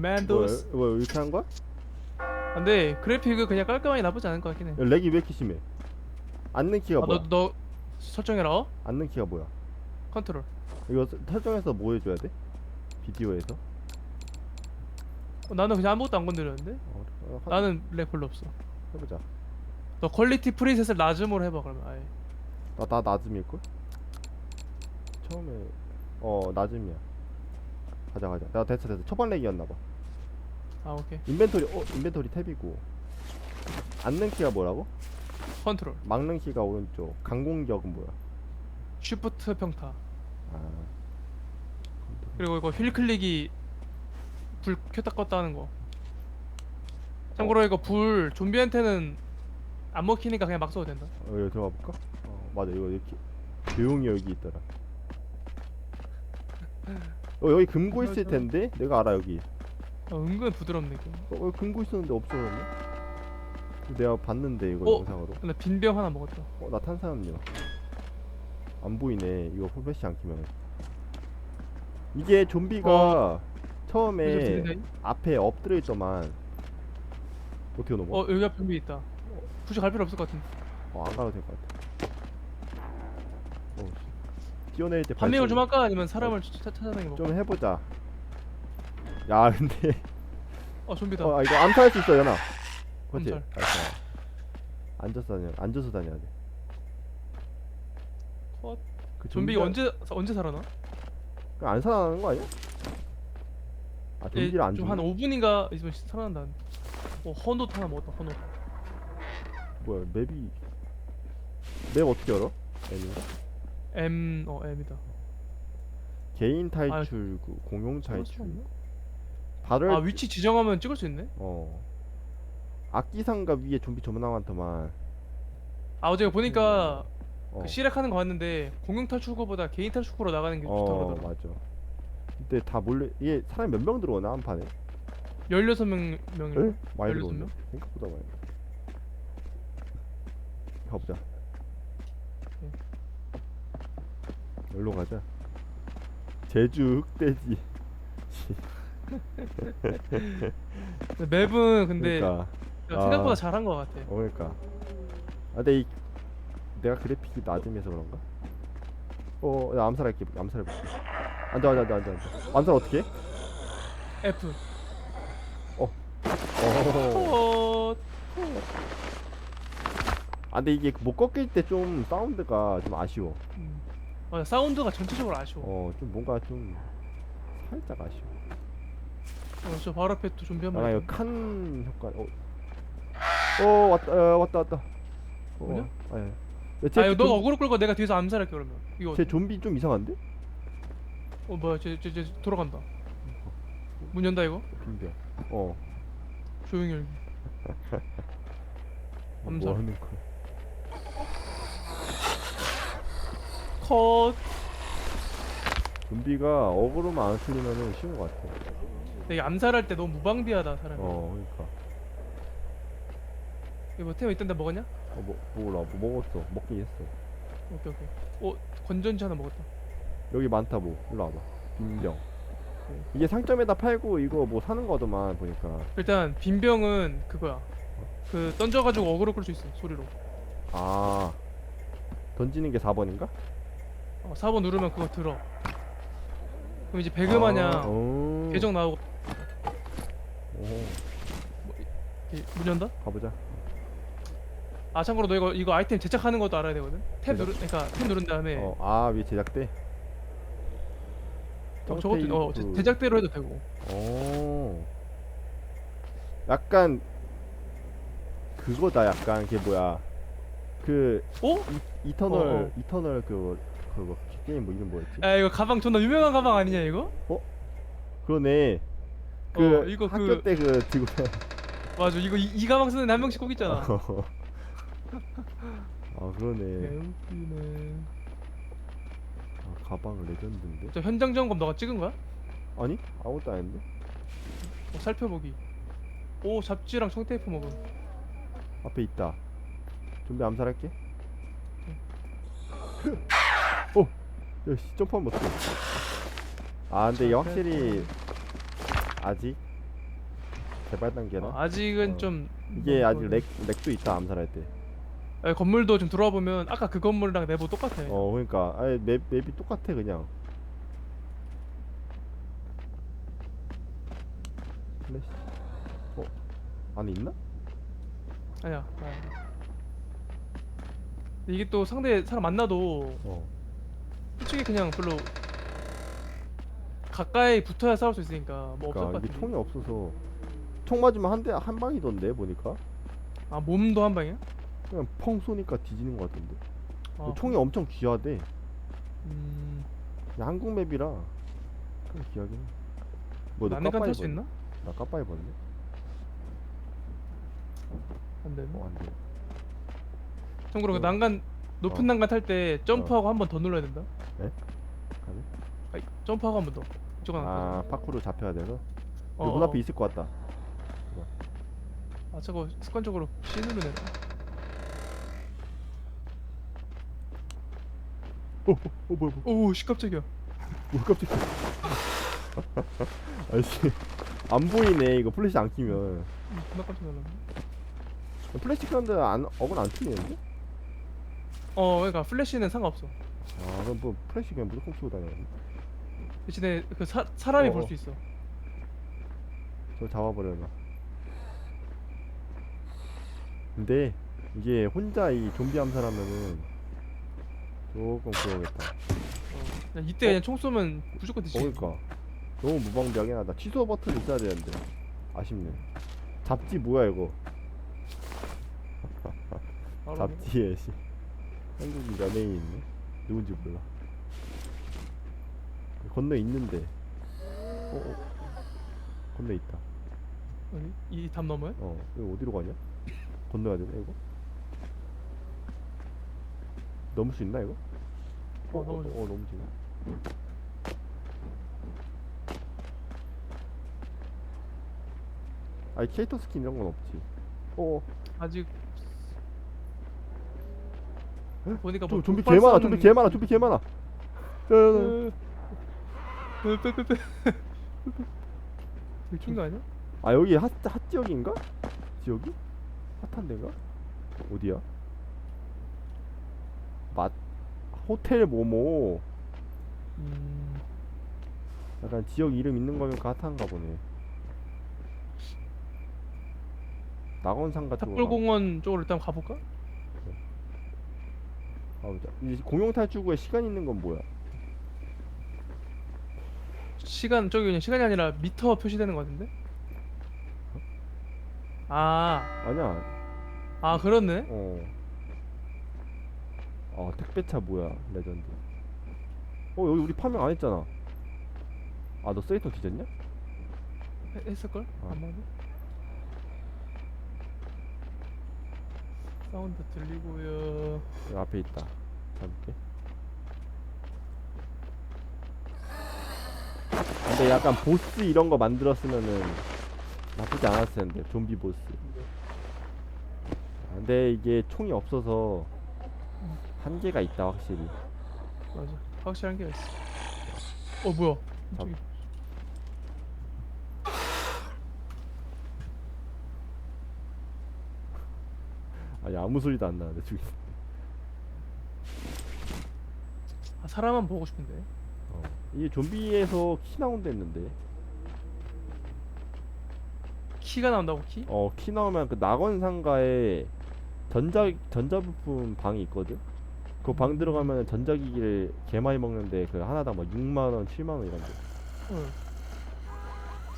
맨도스 뭐, 뭐 이렇게 한 거야? 근데 그래픽은 그냥 깔끔하게 나쁘지 않을 것 같긴 해 야, 렉이 왜 이렇게 심해? 앉는 키가 아, 뭐야? 너, 너 설정해라 어? 앉는 키가 뭐야? 컨트롤 이거 서- 설정해서 뭐 해줘야 돼? 비디오에서? 어, 나는 그냥 아무것도 안 건드렸는데 어, 어, 하- 나는 렉 별로 없어 해보자. 너 퀄리티 프리셋을 낮음으로 해봐 그러면 아예 나, 나 낮음일 걸? 처음에 어 낮음이야. 가자 가자. 나 됐어 됐어. 초반 렉이었나 봐. 아 오케이 인벤토리 어 인벤토리 탭이고. 앉는 키가 뭐라고? 컨트롤 막는 키가 오른쪽. 강공격은 뭐야? 쉬프트 평타 아. 그리고 이거 휠 클릭이 불 켰다 껐다 하는 거 참고로 이거 불 좀비한테는 안 먹히니까 그냥 막 써도 된다 어, 여기 들어가 볼까? 어 맞아 이거 이렇게 조용히 여기 있더라. 어 여기 금고 있을 텐데 내가 알아 여기. 어, 은근 부드럽네 이거 어 금고 있었는데 없어졌네. 내가 봤는데 이거 어? 영상으로. 근데 빈병 하나 먹었다 어, 나 탄산음료. 안 보이네. 이거 풀배시 안 키면. 이게 좀비가 어. 처음에 요즘? 앞에 엎드려 있더만 어떻게 넘어? 어 여기 앞에 좀비 있다 굳이 갈 필요 없을 것 같은데 어, 안 가도 될 것 같아. 어, 씨. 뛰어내릴 때좀 발소리- 할까 아니면 사람을 찾- 찾아다니는 게 뭐? 좀 해보자. 야 근데 어 좀비다 어 아, 이거 암살할 수 있어 연아. 그렇지. 암살. 알았어. 앉아서 다녀. 앉아서 다녀야 돼. 컷. 그 좀비가 좀비가- 언제 언제 살아나? 그냥 안 살아나는 거 아니야? 아 좀비를 안 좀한 죽는 5분인가 있으면 살아난다는데 어 헌옷 하나 먹었다 헌옷 뭐야 맵이 맵 어떻게 열어? M인가? M 어 M이다 개인 탈출구, 공용 찍을 수 탈출. 없나? 다를 아 위치 지정하면 찍을 수 있네 어. 악기 상가 위에 좀비 많더만. 아 어제 보니까 어. 그 시렉하는 거 봤는데 공용 탈출구보다 개인 탈출구로 나가는 게 좋다 어 그러더라 맞아. 근데 다 몰래 이게 사람이 몇 명 들어오나 한 판에? 16명 명이 에? 많이 16 들어오네. 명? 생각보다 많이. 가보자. 네. 여기로 가자. 제주 흑돼지. 맵은 근데 그러니까. 생각보다 아. 잘한 거 같아 어, 그러니까. 아, 근데 이 내가 그래픽이 낮음해서 그런가? 어, 나 암살할게. 앉아, 앉아, 앉아, 앉아. 앉아. 암살 어떻게? 해? F 어. 어... 아, 근데 이게 못 꺾일 때 좀 사운드가 좀 아쉬워. 음. 맞아 사운드가 전체적으로 아쉬워 어, 좀 뭔가 좀 살짝 아쉬워. 어, 저 바로 앞에 또 좀비 한 아, 마리 이거 칸 효과. 어, 어 왔다, 어, 왔다, 왔다. 어, 뭐냐? 아, 예. 야, 쟤, 아 이거 좀- 너가 어그로 끌고 내가 뒤에서 암살할게 그러면 이거 쟤 좀비 좀 이상한데? 어 뭐야 쟤쟤 쟤 돌아간다 문 연다 이거 빈병. 어. 조용히 열기 뭐 암살. 하는 거야? 컷 좀비가 어그로만 안 틀리면은 쉬운 것 같아. 내가 암살할 때 너무 무방비하다 사람이 어, 그러니까. 이거 뭐템 있던데 먹었냐? 어, 뭐, 몰라. 뭐 먹었어. 먹긴 했어. 오케이 오케이 어 건전지 하나 먹었다 여기 많다, 뭐. 일로 와봐. 빈병. 이게 상점에다 팔고 이거 뭐 사는 거더만 보니까. 일단 빈병은 그거야 그 던져가지고 어그로 끌 수 있어 소리로 아. 던지는 게 4번인가? 어, 4번 누르면 그거 들어 그럼 이제 배그 마냥 아, 어. 계정 나오고 오, 이- 문 연다? 가보자. 아 참고로 너 이거 이거 아이템 제작하는 것도 알아야 되거든 탭 제작? 누르 그러니까 탭 누른 다음에 어, 아, 위에 제작대? 어, 저것도 어 제- 그- 제작대로 해도 되고 오. 약간 그거다 약간 그게 뭐야 그 어? 이, 이터널 어, 어. 이터널 그 그거 게임 뭐 이름 뭐였지? 야 이거 가방 존나 유명한 가방 아니냐 이거? 그러네 그 어, 이거 학교 그- 때 그 들고 맞아 이거 이, 이 가방 쓰는 애한 명씩 꼭 있잖아. 아 그러네. 개웃기네. 아, 가방 레전드인데? 저 현장 점검 너가 찍은 거야? 아니 아무것도 안 했는데? 어, 살펴보기. 오 잡지랑 청테이프 먹음 앞에 있다. 준비 암살할게. 어 야씨 점프하면 아 근데 확실히 아직 개발 단계라. 어, 아직은 어. 좀 이게 뭐, 아직 뭐, 렉 렉도 있다 암살할 때. 아, 건물도 좀 들어와 보면 아까 그 건물이랑 내부 똑같아. 어 그러니까 아예 맵 맵이 똑같아 그냥. 플래시. 어 안에 있나? 아니야. 아니야. 이게 또 상대 사람 만나도 어. 솔직히 그냥 별로 가까이 붙어야 싸울 수 있으니까 뭐 없을 그러니까 것 이게 같은데. 총이 없어서 총 맞으면 한 대 한 방이던데 보니까 아 몸도 한 방이야? 그냥 펑 쏘니까 뒤지는 것 같은데. 아, 총이 엄청 귀하대. 음, 그냥 한국 맵이라 좀 귀하긴. 해. 뭐너 난내간 까빠 탈수? 있나? 나 까빠 입었네. 안 돼. 어 안 돼. 참고로 그 어. 난간 높은 어. 난간 탈 때 점프하고 한 번 더 눌러야 된다. 네? 가네? 아니, 점프하고 한 번 더. 이쪽은 안아 돼. 파쿠르 잡혀야 돼서. 어, 문 어. 앞에 있을 것 같다. 아 저거 습관적으로 C 누르네. 어, 어, 어 뭐야 뭐야. 오우 씨 깜짝이야. 뭐 깜짝이야. 아이씨 안 보이네 이거 플래시 안 끼면. 음, 존나 깜짝 놀랐네. 플래시 켰는데 안 어근 안 튀는데? 어 그러니까 플래시는 상관없어. 아 그럼 뭐 플래시 그냥 무조건 키고 다녀야지. 대신에 그 사, 사람이 어, 볼 어. 수 있어. 저 잡아버려라. 근데 이게 혼자 이 좀비 암살하면은 조금 그러겠다. 어. 그냥 이때 그냥 총 쏘면 무조건 어 뒤지. 그러니까 너무 무방비하긴 하다. 취소 버튼 있어야 되는데 아쉽네. 잡지 뭐야 이거? 바로 잡지에 씨 한국인 연예인 있네. 누군지 몰라. 건너 있는데. 어, 어. 건너 있다. 어디? 이담 넘어요? 어, 이거 어디로 가냐? 건너야 되나 이거? 넘을 수 있나 이거? 어, 넘어져. 어, 넘지네. 아니 캐릭터 스킨 이런 건 없지. 어, 아직 보니까 좀뭐 좀비 개 많아, 좀비 개 많아, 좀비 개 많아. 야, 야, 야. 으, 으, 빼, 빼, 빼. 들킨 거 아니야? 아 여기 핫, 핫 지역인가? 지역이? 핫한 데가? 어디야? 맛 호텔 모모 음, 약간 지역 이름 있는 거면 그 핫한가 보네 낙원산 같은 거 탑불공원 쪽으로 일단 가볼까? 가보자 이 공용 탈출구에 시간 있는 건 뭐야? 시간 저기 그냥 시간이 아니라 미터 표시되는 거 같은데? 아, 아니야 아 그렇네. 어. 아 택배차 뭐야 레전드 어 여기 우리 파밍 안 했잖아 아너 쓰레기통 뒤졌냐? 해- 했을걸? 어. 아마도. 사운드 들리고요. 여기 앞에 있다 잡을게 근데 약간 보스 이런 거 만들었으면은 나쁘지 않았을 텐데 좀비 보스 아, 근데 이게 총이 없어서 한계가 있다 확실히 맞아. 확실한 게 있어. 어 뭐야? 잡- 저기. 아니 아무 소리도 안 나는데 저기 아 사람만 보고 싶은데. 어. 이게 좀비에서 키 나온댔는데 키가 나온다고 키? 어 키 나오면 그 낙원 상가에 전자 전자부품 방이 있거든. 그 방 들어가면 전자기기를 개 많이 먹는데 그 하나당 막 6만 원, 7만 원 이런 거. 응.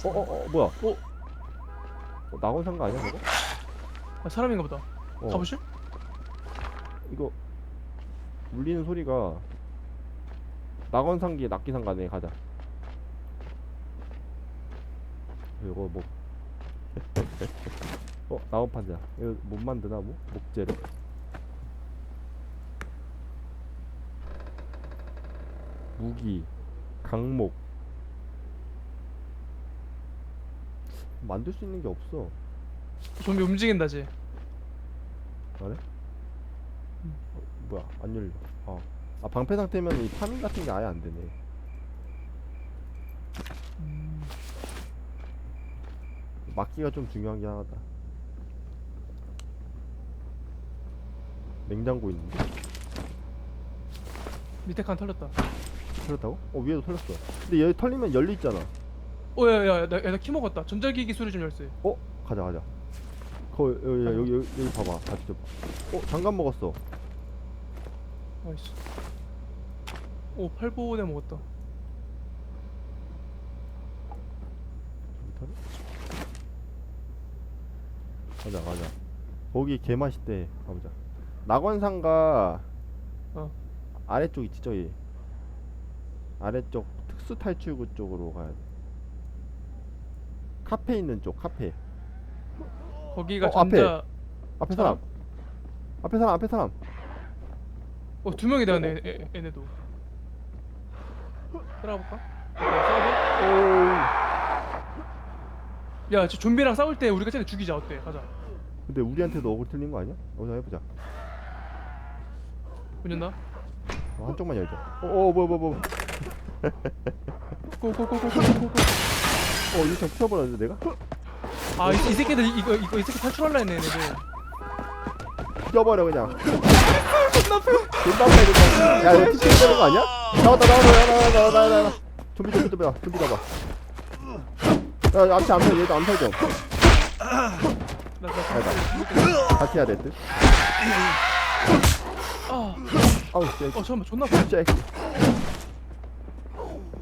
어어어 뭐야? 어? 어, 낙원 상가 아니야 그거? 아, 사람인가 보다. 어, 가보실? 이거 울리는 소리가 낙원 상기 낙기 상가네 가자. 이거 뭐? 어 낙원 판자. 이거 못 만드나 뭐? 목재로. 무기, 강목. 만들 수 있는 게 없어. 좀비 움직인다지. 그래? 어, 뭐야 안 열려. 어. 아 방패 상태면 이 파밍 같은 게 아예 안 되네. 음, 막기가 좀 중요하긴 하다. 냉장고 있는데 밑에 칸 털렸다. 털렸다고? 어 위에도 털렸어. 근데 여기 털리면 열리 있잖아. 어야야야 나 키 먹었다. 전자기기 소리 좀 열쇠. 어 가자 가자. 거 여기 여기 여기, 여기 봐봐. 다시 좀. 어 장갑 먹었어. 아이씨. 오 팔보내 먹었다. 가자 가자. 거기 개 맛있대. 가보자. 낙원상가 어. 아래쪽 있지 저기. 아래쪽 특수 탈출구 쪽으로 가야 돼. 카페 있는 쪽 카페. 거기가 어, 전자. 앞에 사람. 앞에 사람 앞에 사람. 어 두 명이다 근데 애- 애- 얘네도. 따라가볼까? 싸워봐. 오. 야, 저 좀비랑 싸울 때 우리가 쟤네 죽이자 어때? 가자. 근데 우리한테도 억울 틀린 거 아니야? 어자 해보자. 문 열나? 어, 한쪽만 열자. 어, 어 뭐야 뭐야 뭐야. 고고고고고고고. 어 이거 쳐버렸는데 내가? 아, 이, 이 새끼들 이- 이거 이거 이 새끼 탈출할라 했네 얘네들. 뛰어버려 그냥. 존나 패. 야 이거 티켓 되는 거 아니야? 나왔다 나왔다 나왔다 나왔다 나왔다. 좀비 좀비 좀비 봐 좀비 가봐. 야 앞에 암살 얘도 암살 좀. 아니다. 같이 해야 될 듯. 아, 아우 쎄. 어 잠깐만 존나 아파. 쎄.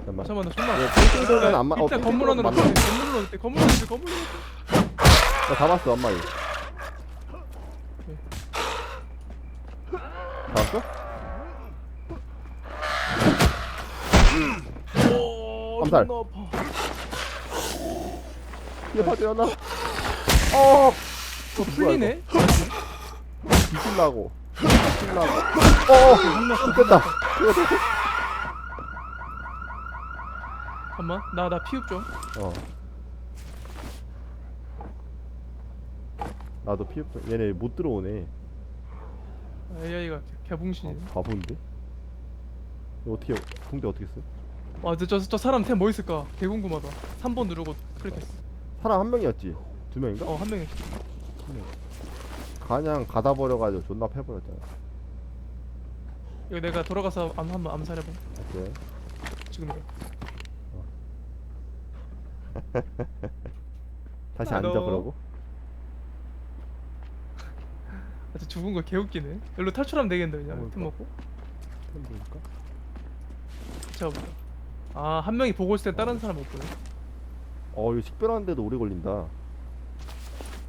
잠깐만. 잠깐만 나 존나. 얘 아파. 핑핑돌면 안 맞. 어 일단 건물 안으로 핑핑돌면 넣을게. 맞나? 건물 넣을게. 건물 넣을게. 건물 넣을게. 나 잡았어 한 마리. 오, 암살. 아파. 이게 파되었나? 어. 어, 풀리네? 뒤질라고. 뒤질라고. 어. 됐다. 잠깐만. 나 나 피흡 좀. 어. 나도 피업 얘네 못 들어오네. AI가 개붕신이네. 아, 바본데? 이거 어떻게 붕대 어떻게 써? 와, 저, 저, 저 사람 템 뭐 있을까? 개 궁금하다. 3번 누르고 클릭했어. 사람 한 명이었지? 두 명인가? 어, 한 명이. 그냥 가다 버려가지고 존나 패버렸잖아. 이거 내가 돌아가서 암 한번 암살해봐. 그래. 지금 이거. 다시 아, 앉아 너. 그러고. 아, 저 죽은 거 개웃기네. 여기로 탈출하면 되겠는데 그냥 그러니까. 템 먹고. 템 보니까. 잡아보자. 아, 한 명이 보고 있을 때 다른 사람 못 보네. 어 이거 식별하는데도 오래 걸린다.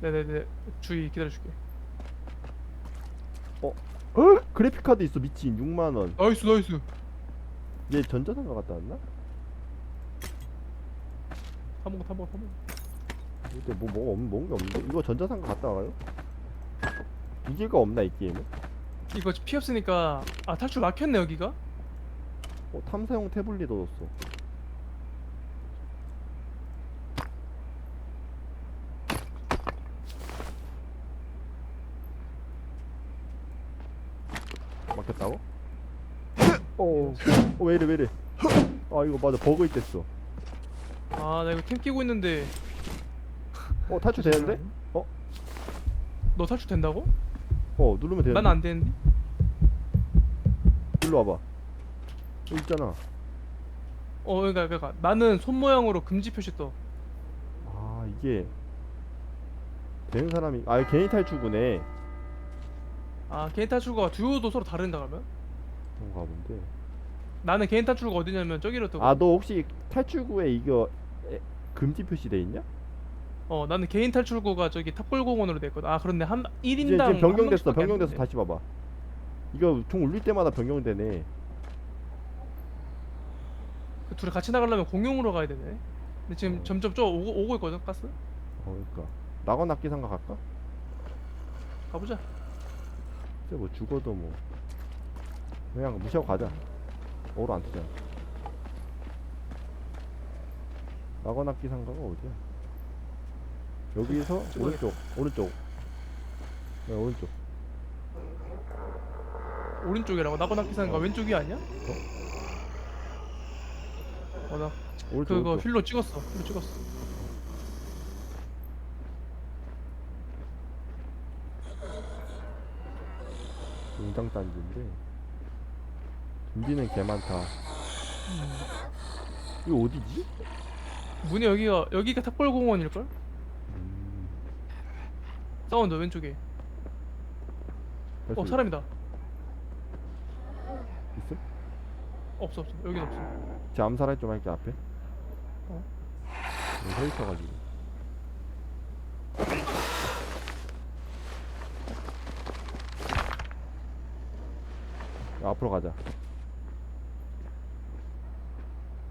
네네네. 주의 기다려줄게. 어? 그래픽 카드 있어 미친 6만 원. 나이스 나이스. 얘 전자상가 갔다 왔나? 타 먹어 타 먹어 타 먹어. 이때 뭐 뭐가 없 뭔게 없는데 이거 전자상가 갔다 와요? 이게가 없나 이 게임은? 이거 피 없으니까 아 탈출 막혔네 여기가. 어 탐사용 태블릿 얻었어. 막혔다고? 어, 어, 왜 이래 왜 이래? 아 이거 맞아 버그 있댔어. 아 나 이거 템 끼고 있는데. 어 탈출 되는데? 어? 너 탈출 된다고? 어 누르면 되는데? 난 안 되는데. 일로 와봐. 여기 있잖아. 어 그러니까 그러니까 나는 손 모양으로 금지 표시 떠. 아 이게 되는 사람이 아 개인 탈출구네. 아 개인 탈출구가 듀오도 서로 다른가 그러면? 그런가 본데. 나는 개인 탈출구가 어디냐면 저기로 뜨고. 아 너 혹시 탈출구에 이거 에, 금지 표시돼 있냐? 어 나는 개인 탈출구가 저기 탑골공원으로 돼 있거든. 아 그런데 한 이제, 1인당 지금 변경됐어. 변경돼서 다시 봐봐. 이거 총 울릴 때마다 변경되네. 그 둘이 같이 나가려면 공용으로 가야 되네. 근데 지금 어. 점점 저 오고, 오고 있거든 가스. 어 그러니까 낙원 낙기 상가 갈까? 가보자. 글쎄 뭐 죽어도 뭐 그냥 무시하고 가자. 오로 안 뜨잖아. 낙원 낙기 상가가 어디야? 여기서 오른쪽 오른쪽 네 오른쪽 오른쪽이라고 나고나키산가 왼쪽이 아니야? 어? 어나 오른쪽 그거 오른쪽. 휠로 찍었어 휠로 찍었어 중장 단지인데 준비는 개 많다 음. 이거 어디지? 문이 여기가 여기가 탁벌공원일걸? 음, 사운드 왼쪽에 어 사람이다 있어? 없어 없어 여긴 없어 제 암살할 좀 할게 앞에. 어? 여기 서 있어가지고. 야, 앞으로 가자.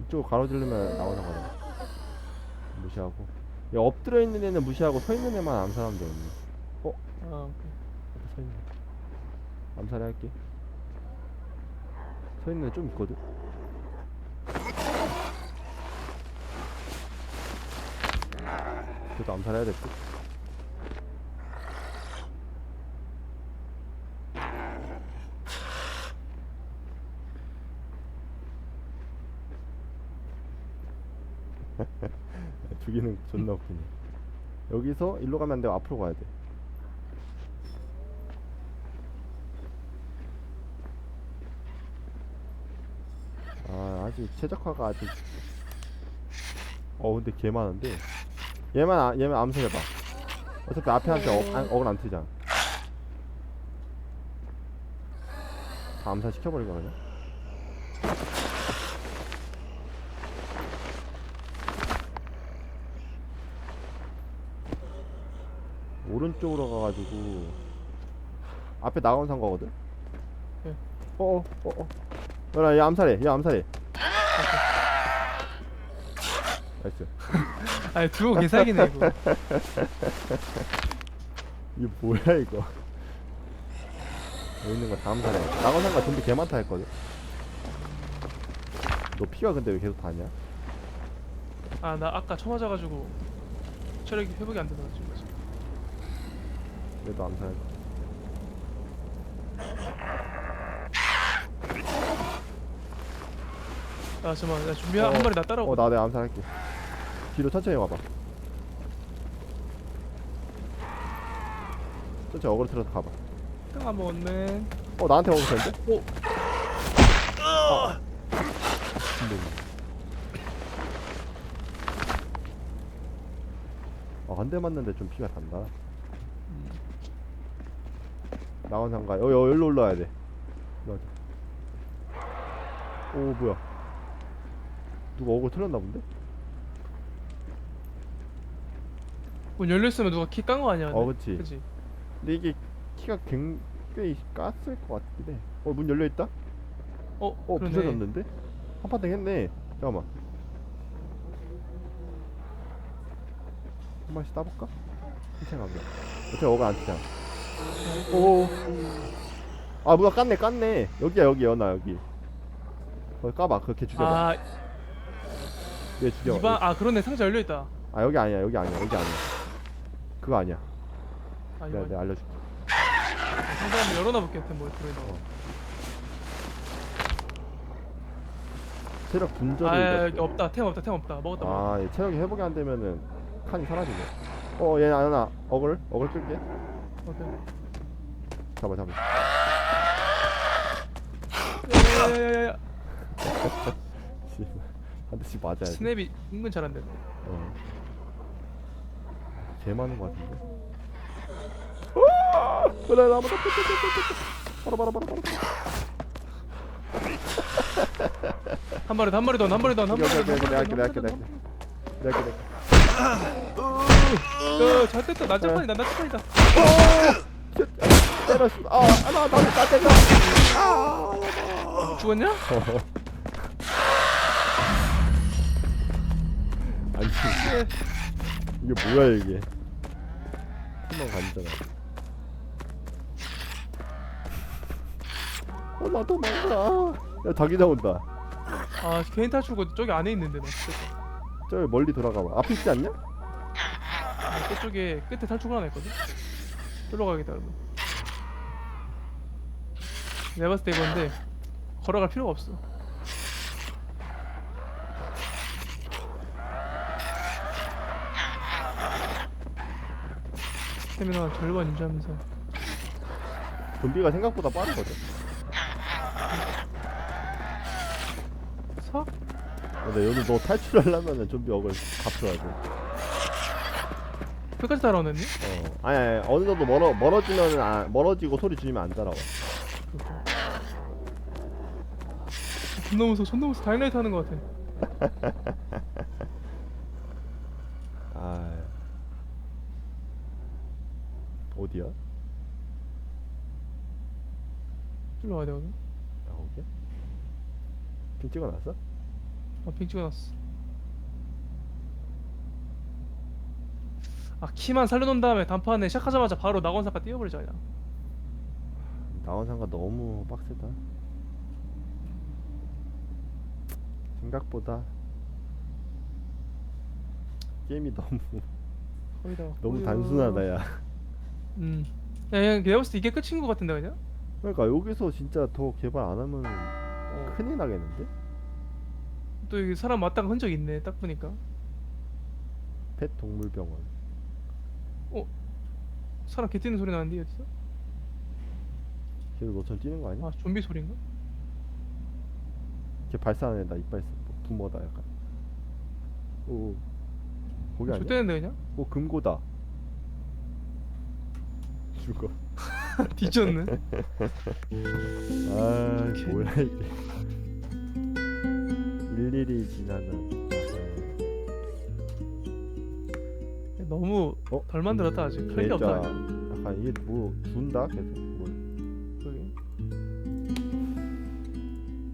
이쪽 가로지르면 나오는 거다. 무시하고. 야, 엎드려 있는 애는 무시하고 서 있는 애만 암살하면 되겠네. 아 오케이. 앞에 서 애. 암살해 할게. 서 있는 애좀 있거든. 그래도 암살해야 될 듯. 죽이는 거 존나 웃기네. 여기서 일로 가면 안 돼. 앞으로 가야 돼. 아 아직 최적화가 아직. 어 근데 개 많은데. 얘만 아, 얘만 암살해봐. 어차피 앞에 한테 어, 안, 안 트잖아. 다 암살 시켜버리자 그냥. 오른쪽으로 가가지고 앞에 나온 산 거거든. 네. 어어 어어. 너라 얘 암살해. 얘 암살해. 나이스. 아니 두고 개사기네 이거. 이게 뭐야 이거? 여기 있는 거다 암살해 나간 상가 좀비 개 많다 했거든. 너 피가 근데 왜 계속 다냐? 아 나 아까 쳐 맞아가지고 체력이 회복이 안 돼서 지금. 지금. 그래도 암살 아 잠깐만. 나 준비 한 어, 마리 나 따라오고. 어나 내가 암살할게 뒤로 천천히 와봐. 천천히 어그로 틀어서 가봐. 땡 한번 얻네. 어 나한테 오면 되는데? 오 아. 근데 아한 대 맞는데 좀 피가 단다. 나온 상가. 어 여, 여기로 올라와야 돼. 맞아 오 뭐야. 누가 어글 틀렸나 본데? 문 열렸으면 누가 키 깐 거 아니야 어? 그치. 그치? 근데 이게 키가 굉장히 깠을 것 같긴 해 어 문 열려 있다? 어 어 그러네. 부서졌는데? 한판땡 했네. 잠깐만. 한 번씩 따볼까? 괜찮아 어차피 어글 안 치잖아. 오. 아 뭐야 깠네 깠네. 여기야 여기 연아 여기. 거 까봐. 그렇게 죽여봐. 아. 얘 죽여 이방 아 그러네. 상자 열려 있다. 아 여기 아니야 여기 아니야 여기 아니야 그거 아니야 아 내가 내가 알려줄게 상자 한번 열어놔 볼게 한번 뭐 들어있나 어. 체력 분절을 아 이거- 없다 템 없다 템 없다 먹었다 먹었다 아, 얘 체력이 회복이 안 되면은 칸이 사라지네. 어, 얘 아연아, 어글, 어글 끌게. 오케이 잡아, 잡아. 야야야야야 씨, 한 대씩 맞아야 돼. 스냅이 은근 잘한대 어. 개 많은 거 같은데. 아! 그래, 나무 바로 바로 바로 바로. 한 마리 더, 한 마리 더, 한 마리 더, 한 마리 오케이, 더, 오케이, 내가 더, 할게, 한 내가 할게, 더, 내가 할게. 내가 할게. 야, 잘 됐다. 나 짝판이다. 나 짝판이다. 때렸어. 아, 아, 나, 나, 나 때려. 아, 죽었냐? 아니, 예. 이게 뭐야 이게? 한번 간잖아. 어, 나 도 망가. 야, 자기장 온다. 아, 개인 탈 출구 저기 안에 있는데 나. 진짜. 저 멀리 돌아가봐. 앞에 있지 않냐? 아, 저쪽에 끝에 탈출구 하나 있거든. 저로 가야겠다, 여러분. 내가 봤을 때 이건데 걸어갈 필요가 없어. 스태미나 절반 유지하면서 좀비가 생각보다 빠르거든. 사? 근데 여기 너 탈출하려면은 좀비 억을 갚아야 돼. 끝까지 따라오네 어. 아니, 아니 어느 정도 멀어 멀어지면은 아, 멀어지고 소리 지르면 안 따라와. 존나 무서워 존나 무서워 다이나이트 하는 거 같아 아. 어디야? 일로 와야 되거든 아, 거기야? 핑 찍어놨어? 아빙 찍어놨어 아 키만 살려놓은 다음에 단판에 시작하자마자 바로 낙원사가 뛰어버리자 그냥 나온 상가 너무 빡세다. 생각보다 게임이 너무 너무 단순하다 야. 음 야, 그냥 내가 봤을 때 이게 끝인 것 같은데 그냥 그러니까 여기서 진짜 더 개발 안 하면 어. 큰일 나겠는데? 또 여기 사람 왔다가 흔적 있네 딱 보니까 펫 동물병원. 사람 개 뛰는 소리 나는데 어디서? 걔도 너처럼 뛰는 거 아니야? 아 좀비 소리인가? 걔 발사하는 애다 이빨 써. 부모다 약간. 오. 거기 아니야? 좆대는데 그냥? 오 금고다. 죽어. 뒤졌네 아. 뭐야 이게. 일일이 지나는. 너무 어? 덜 만들었다 아직 할게 없다 약간 이게 뭐 준다 계속 뭘. 그러게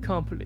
컴플릿